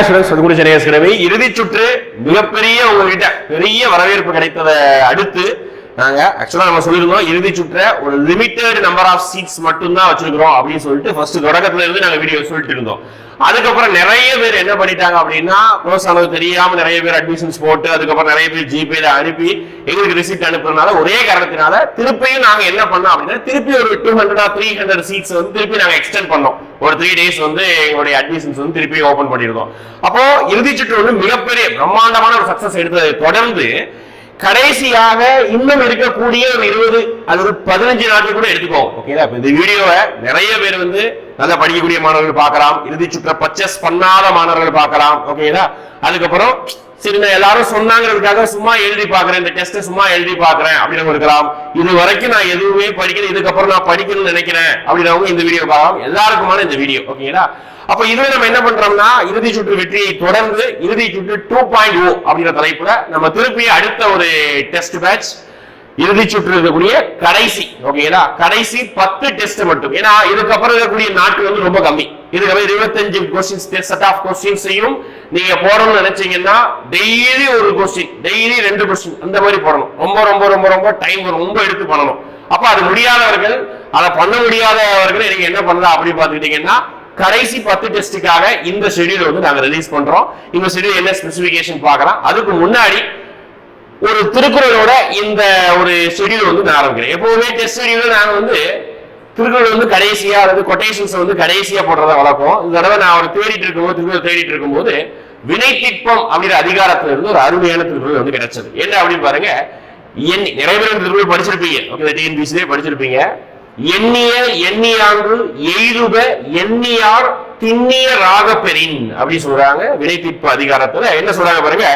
Hi students கூட இறுதி சுற்று மிகப்பெரிய உங்ககிட்ட பெரிய வரவேற்பு கிடைத்ததை அடுத்து நாங்க ஆக்சுவலா நம்ம சொல்லியிருந்தோம் இறுதி சுற்ற ஒரு லிமிட்டட் நம்பர் ஆஃப் சீட்ஸ் மட்டும் தான் வச்சிருக்கிறோம் அப்படின்னு சொல்லிட்டு ஃபர்ஸ்ட் தொடக்கத்துல இருந்து நாங்க வீடியோ சொல்லிட்டு இருந்தோம். அதுக்கப்புறம் நிறைய பேர் என்ன பண்ணிட்டாங்க அப்படின்னா க்ளோஸ் ஆனது தெரியாம நிறைய பேர் அட்மிஷன்ஸ் போட்டு அதுக்கப்புறம் நிறைய பேர் ஜிபேல அனுப்பி எங்களுக்கு ரிசிப்ட் அனுப்புறதுனால ஒரே காரணத்தினால திருப்பியும் நாங்க என்ன பண்ணோம் அப்படின்னா திருப்பி ஒரு two hundred three hundred seats வந்து திருப்பி நாங்க எக்ஸ்டென்ட் பண்ணோம். ஒரு த்ரீ டேஸ் வந்து எங்களுடைய அட்மிஷன்ஸ் வந்து திருப்பி ஓபன் பண்ணியிருந்தோம். அப்போ இறுதி சுற்று வந்து மிகப்பெரிய பிரம்மாண்டமான ஒரு சக்சஸ் எடுத்ததை தொடர்ந்து கடைசியாக இன்னும் இருக்கக்கூடிய ஒரு இருபது அல்லது பதினஞ்சு நாட்கள் கூட எடுத்துக்கோ. ஓகேங்களா இந்த வீடியோவை நிறைய பேர் வந்து நல்லா படிக்கக்கூடிய மாணவர்கள் பார்க்கலாம் இறுதி சுற்ற பர்ச்சேஸ் பண்ணாத மாணவர்கள் பார்க்கலாம் ஓகேங்களா அதுக்கப்புறம் சரி நான் எல்லாரும் சொன்னாங்கிறதுக்காக சும்மா எழுதி பாக்குறேன் இந்த டெஸ்ட்டை சும்மா எழுதி பாக்குறேன் அப்படின்னு இருக்கலாம். இது வரைக்கும் நான் எதுவுமே படிக்கல இதுக்கப்புறம் நான் படிக்கணும்னு நினைக்கிறேன் அப்படின்றவங்க இந்த வீடியோ பார்க்கலாம். எல்லாருக்குமான இந்த வீடியோ ஓகேங்களா அப்ப இதுவே நம்ம என்ன பண்றோம்னா இறுதி சுற்று வெற்றியை தொடர்ந்து இறுதி சுற்று டூ பாயிண்ட் ஓ அப்படிங்கிற தலைப்புல நம்ம திருப்பி அடுத்த ஒரு டெஸ்ட் பேட்ச் இறுதி சுற்று இருக்கக்கூடிய கடைசி ஓகேங்களா கடைசி பத்து டெஸ்ட் மட்டும். ஏன்னா இதுக்கப்புறம் இருக்கக்கூடிய நாட்கள் வந்து ரொம்ப கம்மி. இதுக்கப்புறம் இருபத்தஞ்சு கொஸ்டின்ஸ் செட் ஆஃப் கொஸ்டின்ஸையும் நீங்க போடணும்னு நினைச்சீங்கன்னா டெய்லி ஒரு கொஸ்டின் டெய்லி ரெண்டு கொஸ்டின் அந்த மாதிரி போடணும். ரொம்ப ரொம்ப ரொம்ப ரொம்ப டைம் ரொம்ப எடுத்து பண்ணணும். அப்ப அது முடியாதவர்கள் அதை பண்ண முடியாதவர்கள் நீங்க என்ன பண்ணலாம் அப்படி பாத்துக்கிட்டீங்கன்னா கடைசி பத்து டெஸ்ட்டுக்காக இந்த ஷெடியூல் வந்து நாங்கள் ரிலீஸ் பண்றோம். இந்த ஷெடியூல் என்ன ஸ்பெசிபிகேஷன் பார்க்கலாம். அதுக்கு முன்னாடி ஒரு திருக்குறளோட இந்த ஒரு ஷெடியூல் வந்து நான் ஆரம்பிக்கிறேன். எப்பவுமே டெஸ்ட் ஷெடியூல் நாங்கள் வந்து திருக்குறள் வந்து கடைசியா அதாவது கொட்டேஷன்ஸ் வந்து கடைசியா போடுறத வழக்கம். இந்த தடவை நான் ஒரு தேடிட்டு இருக்கும்போது திருக்குறள் தேடிட்டு இருக்கும்போது வினைத்திற்பம் அப்படிங்கிற அதிகாரத்துல இருந்து ஒரு அருமையான திருக்குறள் வந்து கிடைச்சது. என்ன அப்படின்னு பாருங்க. எண்ணி நிறைய பேர் திருக்குறள் படிச்சிருப்பீங்க. ஓகே டிஎன்பிசிலே படிச்சிருப்பீங்க. எண்ணிய எண்ணியாங்கு எய்துப எண்ணியார் திண்ணிய ராக பெறின் அப்படி சொல்றாங்க. வினைத்திற்ப அதிகாரத்துல என்ன சொல்றாங்க பாருங்க?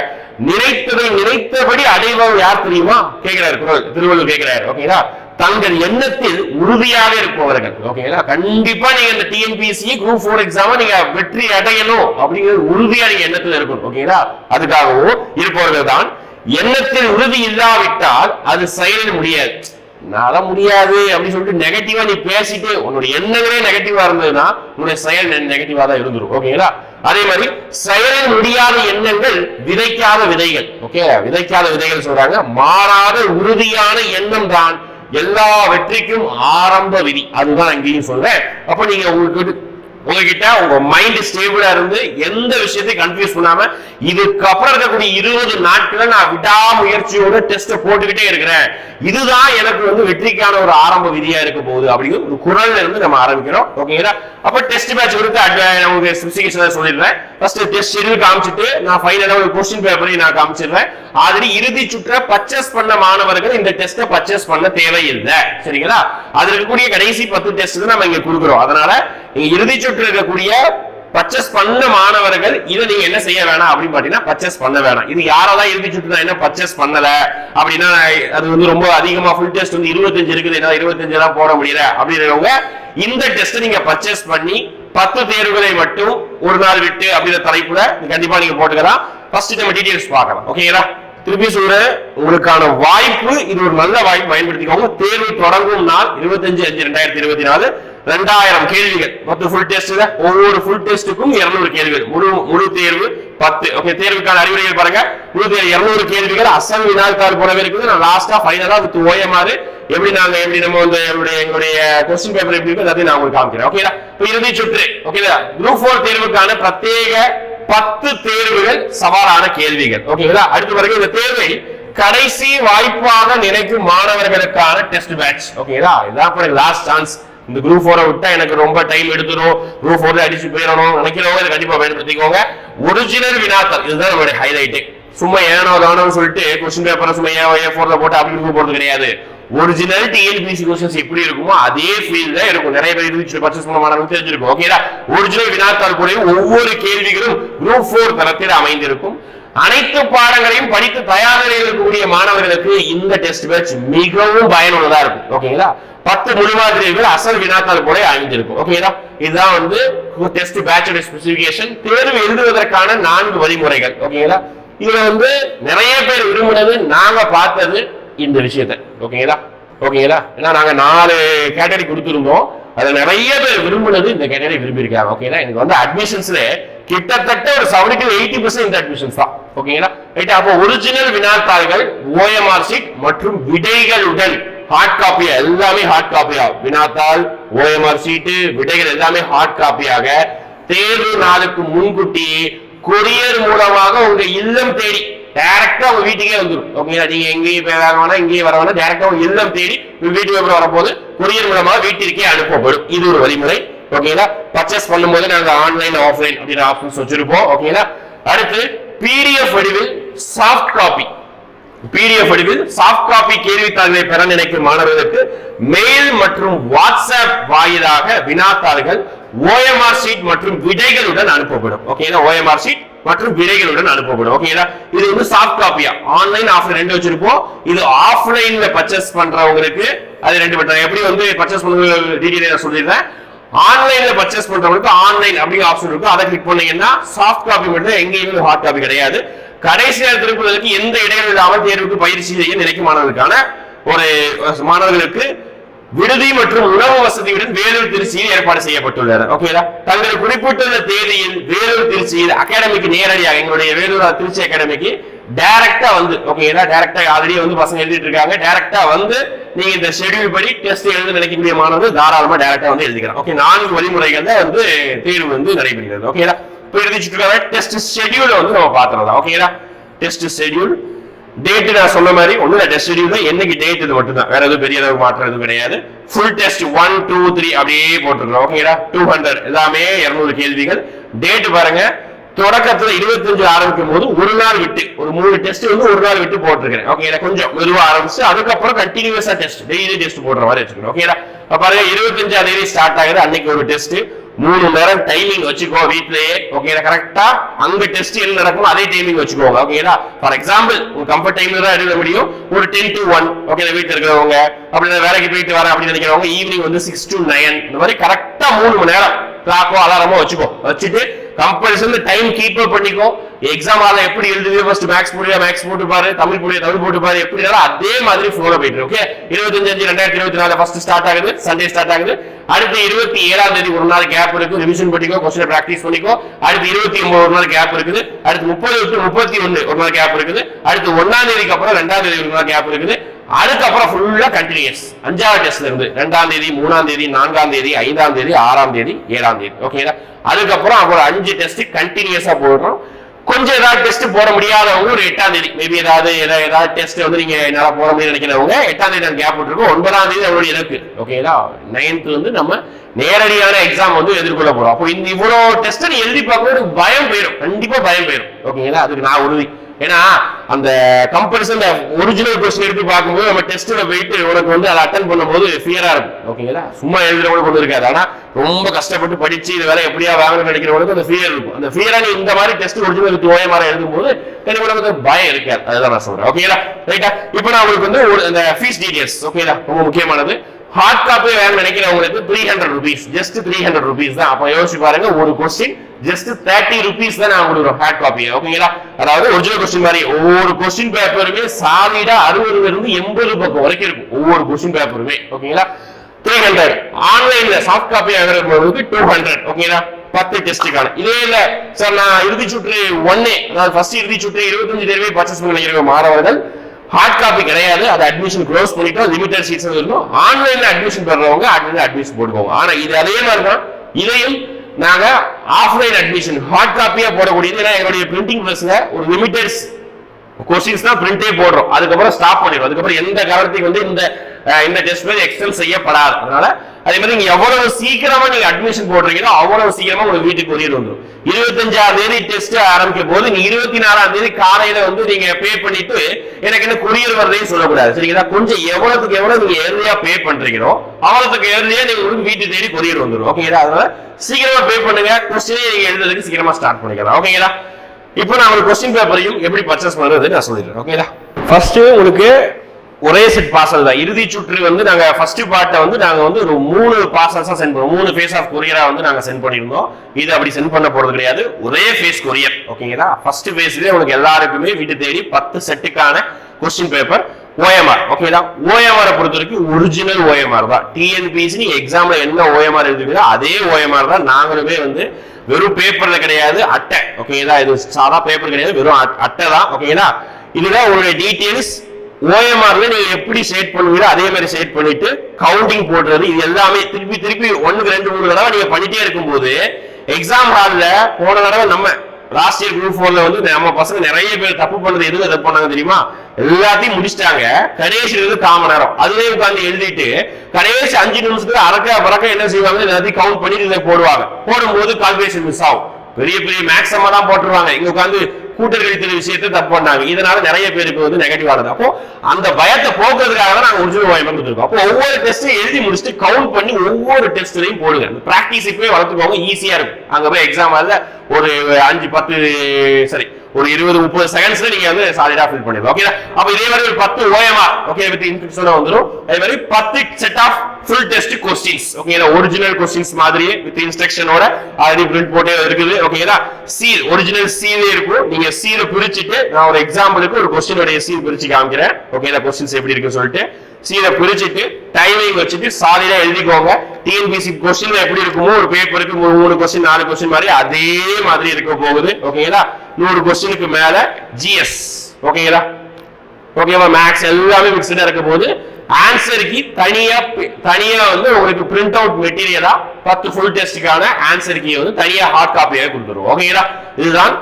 நினைத்ததை நினைத்தபடி அடைபவர் யார் தெரியுமா? கேட்கிறாரு குரல் திருவள்ளுவர் கேட்கிறாரு. ஓகேங்களா தங்கள் எண்ணத்தில் உறுதியாக இருப்பவர்கள் ஓகேங்களா கண்டிப்பா நீங்க இந்த டிஎன்பிஎஸ்சி குரூப் ஃபோர் எக்ஸாம் நீங்க வெற்றி அடையணும் அப்படிங்கிறது உறுதியா நீங்க எண்ணத்தில் இருக்கணும். ஓகேங்களா அதுக்காகவும் இருப்பவர்கள் தான் எண்ணத்தில் உறுதி இல்லாவிட்டால் அது செயலில் முடியாது. நாள முடியாது அப்படின்னு சொல்லிட்டு நெகட்டிவா நீ பேசிட்டு உன்னோட எண்ணங்களே நெகட்டிவா இருந்ததுன்னா உன்னுடைய செயல் நெகட்டிவா தான் இருந்துரும் ஓகேங்களா அதே மாதிரி செயலில் முடியாத எண்ணங்கள் விதைக்காத விதைகள் ஓகே விதைக்காத விதைகள் சொல்றாங்க மாறாத உறுதியான எண்ணம் தான் எல்லா வெற்றிக்கும் ஆரம்ப விதி. அதுதான் அங்கேயும் சொல்றேன். அப்ப நீங்க உங்களுக்கு உங்ககிட்ட உங்க மைண்ட் ஸ்டேபிளா இருந்து எந்த விஷயத்தையும் கன்ஃபியூஸ் பண்ணாம இதுக்கப்புறம் இருக்கக்கூடிய இருபது நாட்களை நான் விடாமுயற்சியோட டெஸ்ட் போட்டுக்கிட்டே இருக்கிறேன். இதுதான் எனக்கு வந்து வெற்றிக்கான ஒரு ஆரம்ப விதியா இருக்க போகுது அப்படிங்கிற ஒரு குரல்ல இருந்து நம்ம ஆரம்பிக்கிறோம். ஓகேங்களா அப்ப டெஸ்ட் பேட்ச் கொடுத்து உங்களுக்கு ஸ்பெசிபிகேஷன் சொல்லிடுறேன். ஃபர்ஸ்ட் டெஸ்ட் ஷெடியூல் காமிச்சிட்டு நான் ஃபைனலா ஒரு கொஸ்டின் பேப்பரையும் நான் காமிச்சிடுறேன். ஆல்ரெடி இறுதி சுற்ற பர்ச்சேஸ் பண்ண மாணவர்கள் இந்த டெஸ்ட்டை பர்ச்சேஸ் பண்ண தேவையில்லை. சரிங்களா? அதுல இருக்கக்கூடிய கடைசி பத்து டெஸ்ட் நம்ம இங்க கொடுக்குறோம். அதனால நீங்க இறுதி சுற்று இருக்கக்கூடிய பர்ச்சேஸ் பண்ண மாணவர்கள் இதை நீங்க என்ன செய்ய வேணாம் அப்படின்னு பாத்தீங்கன்னா பர்ச்சேஸ் பண்ண வேணாம். இது யாரெல்லாம் இறுதி சுற்று என்ன பர்ச்சேஸ் பண்ணல அப்படின்னா அது வந்து ரொம்ப அதிகமா ஃபுல் டெஸ்ட் வந்து இருபத்தஞ்சு இருக்குது என்னால இருபத்தஞ்சு தான் போட முடியல அப்படிங்கிறவங்க இந்த டெஸ்ட் நீங்க பர்ச்சேஸ் பண்ணி பத்து தேர்வுகளை மட்டும் ஒரு நாள் விட்டு அப்படிங்கிற தலைப்புல கண்டிப்பா நீங்க போட்டுக்கலாம். ஃபர்ஸ்ட் நம்ம டீடைல்ஸ் பார்க்கலாம். ஓகேங்களா திருப்பி சொல்றேன் உங்களுக்கான வாய்ப்பு இது ஒரு நல்ல வாய்ப்பு பயன்படுத்திக்கோங்க. தேர்வு தொடங்கும் நாள் இருபத்தஞ்சு அஞ்சு ரெண்டாயிரத்தி இருபத்தி நாலு. ரெண்டாயிரம் கேள்விகள். பத்து ஃபுல் டெஸ்ட் ஒவ்வொரு ஃபுல் டெஸ்ட்டுக்கும் இருநூறு கேள்விகள். முழு முழு தேர்வு பத்து. ஓகே தேர்வுக்கான அறிவுரைகள் பாருங்க. முழு தேர்வு இருநூறு கேள்விகள். அசல் வினாத்தாள் போலவே இருக்குது. நான் லாஸ்டா ஃபைனலா வித் ஓயமாறு எப்படி நாங்க எப்படி நம்ம வந்து எங்களுடைய எங்களுடைய கொஸ்டின் பேப்பர் எப்படி இருக்கு எல்லாத்தையும் நான் உங்களுக்கு காமிக்கிறேன். ஓகேடா இப்போ இறுதி சுற்று. ஓகேடா குரூப் ஃபோர் தேர்வுக்கான பிரத்யேக பத்து தேர்வுகள் சவாலான கேள்விகள். ஓகேங்களா? அடுத்து பிறகு இந்த தேர்வை கடைசி வாய்ப்பாக நினைக்கும் மாணவர்களுக்கான டெஸ்ட் பேட்ச் ஓகேங்களா? இதான் லாஸ்ட் சான்ஸ் இந்த குரூப் ஃபோரை விட்டா எனக்கு ரொம்ப டைம் எடுத்துரும். குரூப் ஃபோர்ல அடிச்சு போயிடணும். நினைக்கிறவங்க இதை கண்டிப்பா பயன்படுத்திக்கோங்க. ஒரிஜினல் வினாத்தல் இதுதான் நம்மளுடைய ஹைலைட்டு சும்மா ஏனோ தானோன்னு சொல்லிட்டு கொஸ்டின் பேப்பரை சும்மா ஏன் ஏ ஃபோர்ல போட்டு அப்படி இருக்க போறது கிடையாது. ஒரிஜினல் டிஎன்பிசி கொஸ்டின்ஸ் எப்படி இருக்குமோ அதே ஃபீல்ட்ல இருக்கும். நிறைய பேர் இருந்து பர்ச்சேஸ் பண்ண மாணவர்கள் தெரிஞ்சிருக்கும். ஓகேடா ஒரிஜினல் வினாத்தாள் கூட ஒவ்வொரு கேள்விகளும் குரூப் ஃபோர் தரத்தில் அமைந்திருக்கும். அனைத்து பாடங்களையும் படித்து தயாராக இருக்கக்கூடிய மாணவர்களுக்கு இந்த டெஸ்ட் பேட்ச் மிகவும் பயனுள்ளதா இருக்கும். ஓகேங்களா பத்து முழுமாதிரிகள் அசல் வினாத்தாள் போல அமைந்திருக்கும். ஓகேங்களா இதுதான் வந்து டெஸ்ட் பேட்சோட ஸ்பெசிபிகேஷன் தேர்வு எழுதுவதற்கான நான்கு வழிமுறைகள். ஓகேங்களா இதுல வந்து நிறைய பேர் விரும்பினது நாங்க பார்த்தது இந்த விஷயத்தை. ஓகேங்களா? ஓகேங்களா? ஏன்னா நாங்க நாலு கேட்டகரி கொடுத்துருந்தோம். அதுல நிறைய பேர் விரும்பினது இந்த கேட்டகரி விரும்பியிருக்காங்க. ஓகேங்களா? எனக்கு வந்து அட்மிஷன்ஸ்ல கிட்டத்தட்ட ஒரு செவன்டி டு எயிட்டி பர்சன்ட் இந்த அட்மிஷன்ஸ் தான். ஓகேங்களா? ரைட் அப்போ ஒரிஜினல் வினாத்தாள்கள் ஓஎம்ஆர் சீட் மற்றும் விடைகளுடன் ஹார்ட் காப்பி எல்லாமே ஹார்ட் காப்பியா வினாத்தாள் ஓஎம்ஆர் சீட்டு விடைகள் எல்லாமே ஹார்ட் காப்பியாக தேர்வு நாளுக்கு முன்கூட்டி கொரியர் மூலமாக உங்க இல்லம் தேடி டேரக்டா உங்க வீட்டுக்கே வந்துடும் ஓகேங்களா நீங்க எங்கேயும் போய் வேற வேணா இங்கேயும் வர வேணா டைரக்டா உங்க இல்லம் தேடி உங்க வீட்டுக்கு எப்படி வரப்போது கொரியர் மூலமாக வீட்டிற்கே அனுப்பப்படும். இது ஒரு வழிமுறை. ஓகேங்களா பர்ச்சேஸ் பண்ணும்போது நாங்க ஆன்லைன் ஆஃப்லைன் அப்படின்ற ஆப்ஷன்ஸ் வச்சிருப்போம். ஓகேங்களா அடுத்து பிடிஎஃப் வடிவில் சாஃப்ட் காப்பி பிடிஎஃப் வடிவில் சாஃப்ட் காப்பி கேள்வித்தாள்களை பெற நினைக்கும் மாணவர்களுக்கு மெயில் மற்றும் வாட்ஸ்அப் வாயிலாக வினாத்தாள்கள் ஓஎம்ஆர் ஷீட் மற்றும் விடைகளுடன் அனுப்பப்படும். ஓகேங்களா ஓஎம்ஆர் ஷீட் மற்றும் விடைகளுடன் அனுப்பப்படும். ஓகேங்களா இது வந்து சாஃப்ட் காப்பியா ஆன்லைன் ஆஃப்லைன் ரெண்டு வச்சிருப்போம். இது ஆஃப்லைன்ல பர்ச்சேஸ் பண்றவங்களுக்கு அது ரெண்டு பண்றாங்க எப்படி வந்து பர்ச்சேஸ் பண்ற டீடைல் நான் சொல்லிடுறேன். ஆன்லைன்ல பர்ச்சேஸ் பண்றவங்களுக்கு ஆன்லைன் அப்படிங்கிற ஆப்ஷன் இருக்கும். அதை கிளிக் பண்ணீங்கன்னா சாஃப்ட் காப்பி மட்டும் எங்கேயுமே ஹார்ட் காப்பி கிடையாது. கடைசியாக நேர திருப்புவதற்கு எந்த இடையில இல்லாமல் தேர்வுக்கு பயிற்சி செய்ய நினைக்கும் மாணவர்களுக்கான ஒரு மாணவர்களுக்கு விடுதி மற்றும் உணவு வசதியுடன் வேலூர் திருச்சியில் ஏற்பாடு செய்யப்பட்டுள்ளது. ஓகேதா தங்கள் குறிப்பிட்டுள்ள தேதியில் வேலூர் திருச்சியில் அகாடமிக்கு நேரடியாக எங்களுடைய வேலூர் திருச்சி அகாடமிக்கு டைரக்டா வந்து ஓகேங்களா டைரக்டா ஆல்ரெடி வந்து பசங்க எழுதிட்டு இருக்காங்க. டைரக்டா வந்து நீங்க இந்த ஷெட்யூல் படி டெஸ்ட் எழுத நினைக்கக்கூடிய மாணவர்கள் தாராளமா டைரக்டா வந்து எழுதிக்கலாம். ஓகே நான்கு வழிமுறைகள்ல வந்து தேர்வு வந்து நடைபெறுகிறது. ஓகேங்களா இப்போ எழுதிச்சுட்டு டெஸ்ட் ஷெடியூல வந்து நம்ம பாத்துறோம் ஓகேங்களா டெஸ்ட் ஷெட்யூல் டேட் நான் சொன்ன மாதிரி ஒண்ணு இல்ல டெஸ்ட் தான் என்னைக்கு டேட் இது மட்டும் தான் வேற எதுவும் பெரிய அளவு மாற்றம் எதுவும் கிடையாது. Full test one two three அப்படியே போட்டுருக்கோம் ஓகேடா டூ ஹண்ட்ரட் எல்லாமே இருநூறு கேள்விகள். டேட் பாருங்க. தொடக்கத்துல இருபத்தஞ்சு ஆரம்பிக்கும் போது ஒரு நாள் விட்டு ஒரு மூணு டெஸ்ட் வந்து ஒரு நாள் விட்டு போட்டிருக்கேன் ஓகேங்களா கொஞ்சம் மெதுவா ஆரம்பிச்சு அதுக்கப்புறம் கண்டினியூஸா டெஸ்ட் டெய்லி டெஸ்ட் போடுற மாதிரி வச்சுக்கணும். ஓகேடா பாருங்க இருபத்தஞ்சாம் தேதி ஸ்டார்ட் ஆகுது. அன்னைக்கு ஒரு டெஸ்ட் மூணு நேரம் டைமிங் வச்சுக்கோ வீட்லயே ஓகேங்களா கரெக்டா அங்க டெஸ்ட் என்ன நடக்கும் அதே டைமிங் வச்சுக்கோங்க. ஓகேங்களா ஃபார் எக்ஸாம்பிள் ஒரு கம்ஃபர்ட் டைம்ல தான் எழுத முடியும். ஒரு டென் டு ஒன் ஓகே வீட்டில் இருக்கிறவங்க அப்படி வேலைக்கு போயிட்டு வரேன் அப்படின்னு நினைக்கிறவங்க ஈவினிங் வந்து சிக்ஸ் டு நைன் இந்த மாதிரி கரெக்டா மூணு மணி நேரம் கிளாக்கோ அலாரமோ வச்சுக்கோ. வச்சுட்டு கம்பல்சரி டைம் கீப் அப் பண்ணிக்கோ. எக்ஸாம் ஆல எப்படி எழுதுவே ஃபர்ஸ்ட் மேக்ஸ் முடியா மேக்ஸ் போட்டு பாரு தமிழ் முடியா தமிழ் போட்டு பாரு எப்படி அதே மாதிரி ஃபாலோ போயிட்டு ஓகே இருபத்தஞ்சு அஞ்சு ரெண்டாயிரத்தி இருபத்தி நாலு ஃபர்ஸ்ட் ஸ்டார்ட் ஆகுது சண்டே ஸ்டார்ட் ஆகுது. அடுத்து இருபத்தி ஏழாம் தேதி ஒரு நாள் கேப் இருக்கு ரிவிஷன் பண்ணிக்கோ கொஸ்டின் பிராக்டிஸ் பண்ணிக்கோ. அடுத்து இருபத்தி ஒன்பது ஒரு நாள் கேப் இருக்குது அடுத்து முப்பது டு முப்பத்தி ஒன்னு ஒரு நாள் கேப் இருக்குது அடுத்து ஒன்னாம் தேதிக்கு அப்புறம் ரெண்டாம் தேதி ஒரு நாள் கேப் இருக்குது அதுக்கப்புறம் ஃபுல்லா கண்டினியூஸ் அஞ்சாவது டெஸ்ட்ல இருந்து ரெண்டாம் தேதி மூணாம் தேதி நான்காம் தேதி ஐந்தாம் தேதி ஆறாம் தேதி ஏழாம் தேதி ஓகேங்களா அதுக்கப்புறம் அப்புறம் அஞ்சு டெஸ்ட் கண்டினியூஸா போடுறோம். கொஞ்சம் ஏதாவது டெஸ்ட் போட முடியாதவங்க ஒரு எட்டாம் தேதி. மேபி ஏதாவது ஏதாவது ஏதாவது டெஸ்ட் வந்து நீங்க என்னால போட முடியும் நினைக்கிறவங்க எட்டாம் தேதி நான் கேப் விட்டுருக்கோம். ஒன்பதாம் தேதி அவருடைய இலக்கு. ஓகேங்களா நைன்த் வந்து நம்ம நேரடியான எக்ஸாம் வந்து எதிர்கொள்ள போறோம். அப்போ இந்த இவ்வளவு டெஸ்ட் நீ எழுதி பார்க்கும்போது பயம் போயிடும். கண்டிப்பா பயம் போயிடும். ஓகேங்களா அதுக்கு நான் உறுதி. ஏன்னா அந்த கம்பரிசன் ஒரிஜினல் கொஸ்டின் எடுத்து பார்க்கும்போது நம்ம டெஸ்ட்ல போயிட்டு உனக்கு வந்து அதை அட்டன் பண்ணும்போது ஃபியரா இருக்கும். ஓகேங்களா சும்மா எழுதுறவங்களுக்கு ஒன்று இருக்காது. ஆனா ரொம்ப கஷ்டப்பட்டு படிச்சு இது வேலை எப்படியா வாங்கணும்னு நினைக்கிறவங்களுக்கு அந்த ஃபியர் இருக்கும். அந்த ஃபியரா நீ இந்த மாதிரி டெஸ்ட் ஒரிஜினல் தோய மாதிரி எழுதும்போது எனக்கு உனக்கு பயம் இருக்காது. அதுதான் நான் சொல்றேன். ஓகேங்களா ரைட்டா இப்போ நான் உங்களுக்கு வந்து ஒரு அந்த ஃபீஸ் டீடைல்ஸ் ஓகேங்களா ரொம்ப முக்கியமானது. ஹார்ட் காப்பி வேணும்னு நினைக்கிறவங்களுக்கு three hundred rupees just three hundred rupees தான். அப்போ யோசிச்சு பாருங்க ஒரு கொஸ்டின் ஜஸ்ட் தேர்ட்டி ருபீஸ் தான் நான் கொடுக்குறோம் ஹார்ட் காப்பி ஓகேங்களா அதாவது ஒரிஜினல் கொஸ்டின் மாதிரி. ஒவ்வொரு கொஸ்டின் பேப்பருமே சாலிடா அறுபதுல இருந்து எண்பது பக்கம் வரைக்கும் இருக்கும். ஒவ்வொரு கொஸ்டின் பேப்பருமே ஓகேங்களா த்ரீ ஹண்ட்ரட் ஆன்லைன்ல சாஃப்ட் காப்பி ஆகிறவங்களுக்கு டூ ஹண்ட்ரட் ஓகேங்களா பத்து டெஸ்ட்டுக்கான இதே இல்ல சார் நான் இறுதி சுற்று ஒன்னே அதாவது ஃபர்ஸ்ட் இறுதி சுற்று இருபத்தஞ்சு தேர்வே பர்ச்சேஸ் பண்ண மாணவர்கள் ஹார்ட் காப்பி கிடையாது. அது அட்மிஷன் க்ளோஸ் பண்ணிட்டோம். லிமிடெட் சீட்ஸ் இருக்கும் ஆன்லைன்ல அட்மிஷன் பெறவங்க ஆன்லைன்ல அட்மிஷன் போட்டுக்கோங்க ஆனா இது அதே மாதிரி தான் இதையும் நாங்க ஆஃப்லைன் அட்மிஷன் ஹார்ட் காப்பியா போடக்கூடியது. ஏன்னா எங்களுடைய பிரிண்டிங் ப்ரெஸ்ல ஒரு லிமிடெட் கொஸ்டின்ஸ் தான் பிரிண்டே போடுறோம். அதுக்கப்புறம் ஸ்டாப் பண்ணிடுவோம் அதுக்கப்புறம் எந்த காரணத்துக்கு வந்து இந்த இந்த டெஸ்ட் மாதிரி எக்ஸ்டென்ட் செய்யப்படாது. அதனால அதே மாதிரி நீங்க எவ்வளவு சீக்கிரமா நீங்க அட்மிஷன் போடுறீங்களோ அவ்வளவு சீக்கிரமா உங்களுக்கு வீட்டுக்கு கொரியர் வந்துடும் இருபத்தஞ்சாம் தேதி டெஸ்ட் ஆரம்பிக்கும் போது நீங்க இருபத்தி நாலாம் தேதி காலையில வந்து நீங்க பே பண்ணிட்டு எனக்கு என்ன கொரியர் வருதுன்னு சொல்லக்கூடாது. சரிங்களா? கொஞ்சம் எவ்வளவுக்கு எவ்வளவு நீங்க ஏர்லியா பே பண்றீங்களோ அவ்வளவுக்கு ஏர்லியா நீங்க உங்களுக்கு வீட்டு தேடி கொரியர் வந்துடும் ஓகேங்களா அதனால சீக்கிரமா பே பண்ணுங்க. கொஸ்டினே நீங்க எழுதுறதுக்கு சீக்கிரமா ஸ்டார்ட் பண்ணிக்கலாம். ஓகேங்களா இப்போ நான் ஒரு கொஸ்டின் பேப்பரையும் எப்படி பர்ச்சேஸ் பண்றது நான் சொல்லிடுறேன். ஓகேங்களா ஃபர்ஸ்ட் உங்களுக்கு ஒரே செட் பார்சல் தான். இறுதி சுற்று வந்து நாங்க ஃபர்ஸ்ட் பார்ட்டை வந்து நாங்க வந்து ஒரு மூணு பார்சல்ஸா சென்ட் பண்ணுவோம் மூணு ஃபேஸ் ஆஃப் கொரியரா வந்து நாங்க சென்ட் பண்ணியிருந்தோம். இது அப்படி சென்ட் பண்ண போறது கிடையாது. ஒரே ஃபேஸ் கொரியர் ஓகேங்களா ஃபர்ஸ்ட் ஃபேஸ்லேயே உங்களுக்கு எல்லாருக்குமே வீட்டு தேடி பத்து செட்டுக்கான கொஸ்டின் பேப்பர் ஓஎம்ஆர் ஓகேங்களா ஓஎம்ஆர் பொறுத்த வரைக்கும் ஒரிஜினல் ஓஎம்ஆர் தான். டிஎன்பிசி நீங்க எக்ஸாம்ல என்ன ஓஎம்ஆர் எழுதுவீங்களோ அதே ஓஎம்ஆர் தான் நாங்களுமே வந்து வெறும் பேப்பர்ல கிடையாது அட்டை. ஓகேங்களா இது சாதா பேப்பர் கிடையாது வெறும் அட்டை தான். ஓகேங்களா இதுதான் உங்களுடைய டீட்டெயில்ஸ் ஓஎம்ஆர்ல நீங்க எப்படி செட் பண்ணுவீங்களோ அதே மாதிரி செட் பண்ணிட்டு கவுண்டிங் போடுறது இது எல்லாமே திருப்பி திருப்பி ஒண்ணுக்கு ரெண்டு மூணு தடவை நீங்க பண்ணிட்டே இருக்கும்போது எக்ஸாம் ஹால்ல போன தடவை நம்ம லாஸ்ட் இயர் குரூப் ஃபோர்ல வந்து நம்ம பசங்க நிறைய பேர் தப்பு பண்ணது எதுல தப்பு பண்ணாங்க தெரியுமா? எல்லாத்தையும் முடிச்சிட்டாங்க. கடைசி இருந்து காம நேரம் அதுவே உட்காந்து எழுதிட்டு கடைசி அஞ்சு நிமிஷத்துல அறக்க பறக்க என்ன செய்வாங்க? எல்லாத்தையும் கவுண்ட் பண்ணிட்டு போடுவாங்க. போடும்போது கால்குலேஷன் மிஸ் ஆகும். பெரிய பெரிய மேக்ஸமா தான் போட்டுருவாங்க. இங்க உட்காந்து கூட்டல் கழித்தல் விஷயத்தை தப்பு பண்ணாங்க. இதனால நிறைய பேருக்கு வந்து நெகட்டிவ் ஆனது. அப்போ அந்த பயத்தை போக்குறதுக்காக தான் நாங்க ஒரிஜினல் வாய்ப்பு கொடுத்துருக்கோம். அப்போ ஒவ்வொரு டெஸ்ட்டும் எழுதி முடிச்சுட்டு கவுண்ட் பண்ணி ஒவ்வொரு டெஸ்ட்லையும் போடுங்க. அந்த ப்ராக்டிஸுக்குமே வளர்த்துக்கோங்க. ஈஸியா இருக்கும். அங்க போய் எக்ஸாம் ஆல ஒரு அஞ்சு பத்து சரி ஒரு இருபது முப்பது செகண்ட்ஸ்ல நீங்க வந்து சாலிடா ஃபில் பண்ணிடலாம். ஓகே அப்ப இதே மாதிரி ஒரு பத்து ஓஎம்ஆர் ஓகே வித் இன்ஸ்ட்ரக்ஷன் வந்துடும் அதே மாதிரி பத்து set of full test questions ஓகேங்களா ஒரிஜினல் கொஸ்டின்ஸ் மாதிரியே வித் இன்ஸ்ட்ரக்ஷனோட ஆல்ரெடி பிரிண்ட் போட்டே இருக்குது ஓகேங்களா சீல் ஒரிஜினல் சீலே இருக்கும். நீங்க சீல பிரிச்சுட்டு நான் ஒரு எக்ஸாம்பிளுக்கு ஒரு கொஸ்டினுடைய சீல் பிரிச்சு காமிக்கிறேன். ஓகேங்களா கொஸ்டின்ஸ் எப்படி இருக்குன்னு சொல்லிட்டு. சீலை பிரிச்சுட்டு டைமிங் வச்சுட்டு சாலிடா எழுதிக்கோங்க. டிஎன்பிசி கொஸ்டின் எப்படி இருக்குமோ ஒரு பேப்பருக்கு மூணு மூணு கொஸ்டின் நாலு கொஸ்டின் மாதிரி அதே மாதிரி இருக்க போகுது. ஓகேங்களா நூறு கொஸ்டினுக்கு மேல ஜிஎஸ் ஓகேங்களா ஓகேவா மேக்ஸ் எல்லாமே மிக்சடா இருக்க போது ஆன்சருக்கு தனியா தனியா வந்து உங்களுக்கு பிரிண்ட் அவுட் மெட்டீரியலா பத்து ஃபுல் டெஸ்டுக்கான ஆன்சர் கீ வந்து தனியா ஹார்ட் காப்பியாக கொடுத்துருவோம். ஓகேங்களா இதுதான்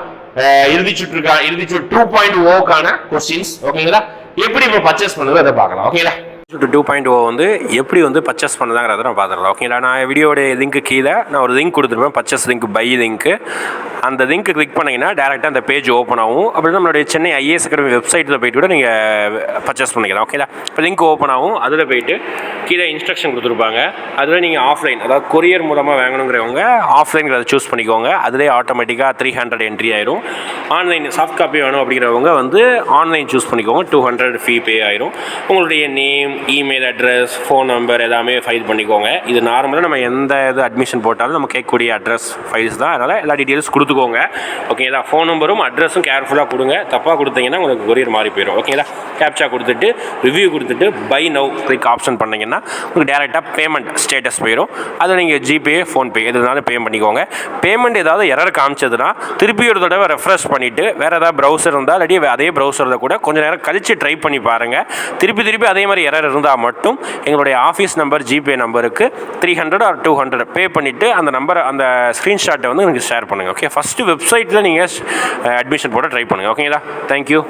இறுதி சுற்றுக்கான இறுதி சுற்று டூ பாயிண்ட் ஓக்கான கொஸ்டின்ஸ் ஓகேங்களா எப்படி இப்போ பர்ச்சேஸ் பண்ணுறது அதை பார்க்கலாம். ஓகேங்களா டூ பாயிண்ட் ஓ வந்து எப்படி வந்து பர்ச்சேஸ் பண்ணதாங்கிறத நான் பார்த்துடலாம். ஓகேங்களா நான் வீடியோட லிங்க்கு கீழே நான் ஒரு லிங்க் கொடுத்துருப்பேன் பர்ச்சேஸ் லிங்க் பை லிங்க்கு அந்த லிங்க் கிளிக் பண்ணிங்கன்னா டேரெக்டாக அந்த பேஜ் ஓப்பன் ஆகும். அப்படி நம்மளுடைய சென்னை ஐஏஎஸ் அகாடமி வெப்சைட்டில் போயிட்டு கூட நீங்கள் பர்ச்சேஸ் பண்ணிக்கலாம். ஓகேங்களா இப்போ லிங்க் ஓப்பன் ஆகும். அதில் போயிட்டு கீழே இன்ஸ்ட்ரக்ஷன் கொடுத்துருப்பாங்க. அதில் நீங்கள் ஆஃப்லைன் அதாவது கொரியர் மூலமாக வாங்கணுங்கிறவங்க ஆஃப்லைன்கிறத சூஸ் பண்ணிக்கோங்க. அதிலே ஆட்டோமேட்டிக்காக த்ரீ ஹண்ட்ரட் என்ட்ரி ஆயிரும். ஆன்லைன் சாஃப்ட் காப்பி வேணும் அப்படிங்கிறவங்க வந்து ஆன்லைன் சூஸ் பண்ணிக்கோங்க. டூ ஹண்ட்ரட் ஃபீ பே ஆயிரும். உங்களுடைய name email address phone number எல்லாமே ஃபைல் பண்ணிக்கோங்க. இது நார்மலாக நம்ம எந்த இது அட்மிஷன் போட்டாலும் நம்ம கேட்கக்கூடிய அட்ரஸ் ஃபைல்ஸ் தான். அதனால் எல்லா டீட்டெயில்ஸ் கொடுத்துக்கோங்க. ஓகேங்களா ஃபோன் நம்பரும் அட்ரஸும் கேர்ஃபுல்லாக கொடுங்க. தப்பாக கொடுத்தீங்கன்னா உங்களுக்கு கொரியர் மாறி போயிடும் ஓகேங்களா கேப்சா கொடுத்துட்டு ரிவ்யூ கொடுத்துட்டு பை நவ் கிளிக் ஆப்ஷன் பண்ணிங்கன்னா உங்களுக்கு டேரெக்டாக பேமெண்ட் ஸ்டேட்டஸ் போயிடும் அதை நீங்கள் ஜிபே ஃபோன்பே எதுனாலும் பே பண்ணிக்கோங்க. பேமெண்ட் ஏதாவது எரர் காமிச்சதுன்னா திருப்பி ஒரு தடவை ரெஃப்ரெஷ் பண்ணிவிட்டு வேறு ஏதாவது ப்ரௌசர் இருந்தால் இல்லாட்டி அதே ப்ரௌசரில் கூட கொஞ்ச நேரம் கழித்து ட்ரை பண்ணி பாருங்கள் திருப்பி திருப்பி அதே மாதிரி எரர் இருந்தால் மட்டும் எங்களுடைய ஆஃபீஸ் நம்பர் ஜிபே நம்பருக்கு three hundred or two hundred pay பண்ணிவிட்டு அந்த நம்பரை அந்த ஸ்க்ரீன்ஷாட்டை வந்து எனக்கு ஷேர் பண்ணுங்கள் ஓகே ஃபஸ்ட்டு வெப்சைட்டில் நீங்கள் அட்மிஷன் போட ட்ரை பண்ணுங்கள் ஓகேங்களா தேங்க்யூ